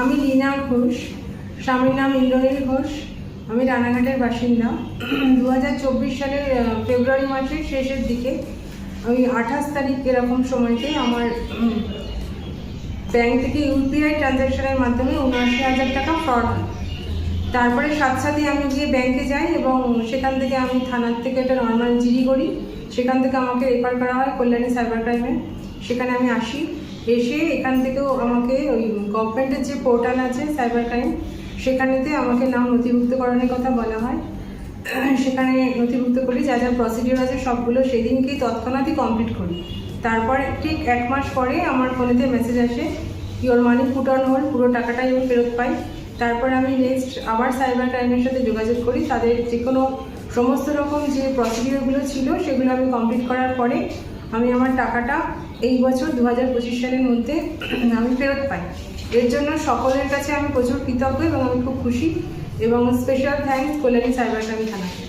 আমি লীনা ঘোষ স্বামীর নাম ইন্দ্রনীল ঘোষ আমি রানাঘাটের বাসিন্দা। দু হাজার চব্বিশ সালের ফেব্রুয়ারি মাসের শেষের দিকে ওই আঠাশ তারিখ এরকম সময়তে আমার ব্যাংক থেকে ইউপিআই ট্রানজ্যাকশনের মাধ্যমে উনআশি হাজার টাকা ফ্রড হয়। তারপরে সাথে সাথে আমি গিয়ে ব্যাংকে যাই এবং সেখান থেকে আমি থানার থেকে একটা নর্মাল জিডি করি। সেখান থেকে আমাকে রেফার করা হয় কল্যাণী সাইবার ক্রাইমে। সেখানে আমি আসি। এসে এখান থেকেও গভর্নমেন্টের যে পোর্টাল আছে সাইবার ক্রাইম, সেখানেতে আমাকে নাম নথিভুক্তকরণের কথা বলা হয়। সেখানে নথিভুক্ত করি, যা যা প্রসিডিওর আছে সবগুলো সেদিনকেই তৎক্ষণাৎই কমপ্লিট করি। তারপরে ঠিক এক মাস পরে আমার ফোনেতে মেসেজ আসে your money put on hold পুরো টাকাটাই আমি ফেরত পাই। তারপর আমি নেক্সট আবার সাইবার ক্রাইমের সাথে যোগাযোগ করি। তাদের যে কোনো সমস্ত রকম যে প্রসিডিওরগুলো ছিল, সেগুলো আমি কমপ্লিট করার পরে আমি আমার টাকাটা এই বছর দু হাজার পঁচিশ সালের মধ্যে আমি ফেরত পাই। এর জন্য সকলের কাছে আমি প্রচুর কৃতজ্ঞ এবং আমি খুব খুশি এবং স্পেশাল থ্যাঙ্কস কল্যাণী সাইবার থানাকে।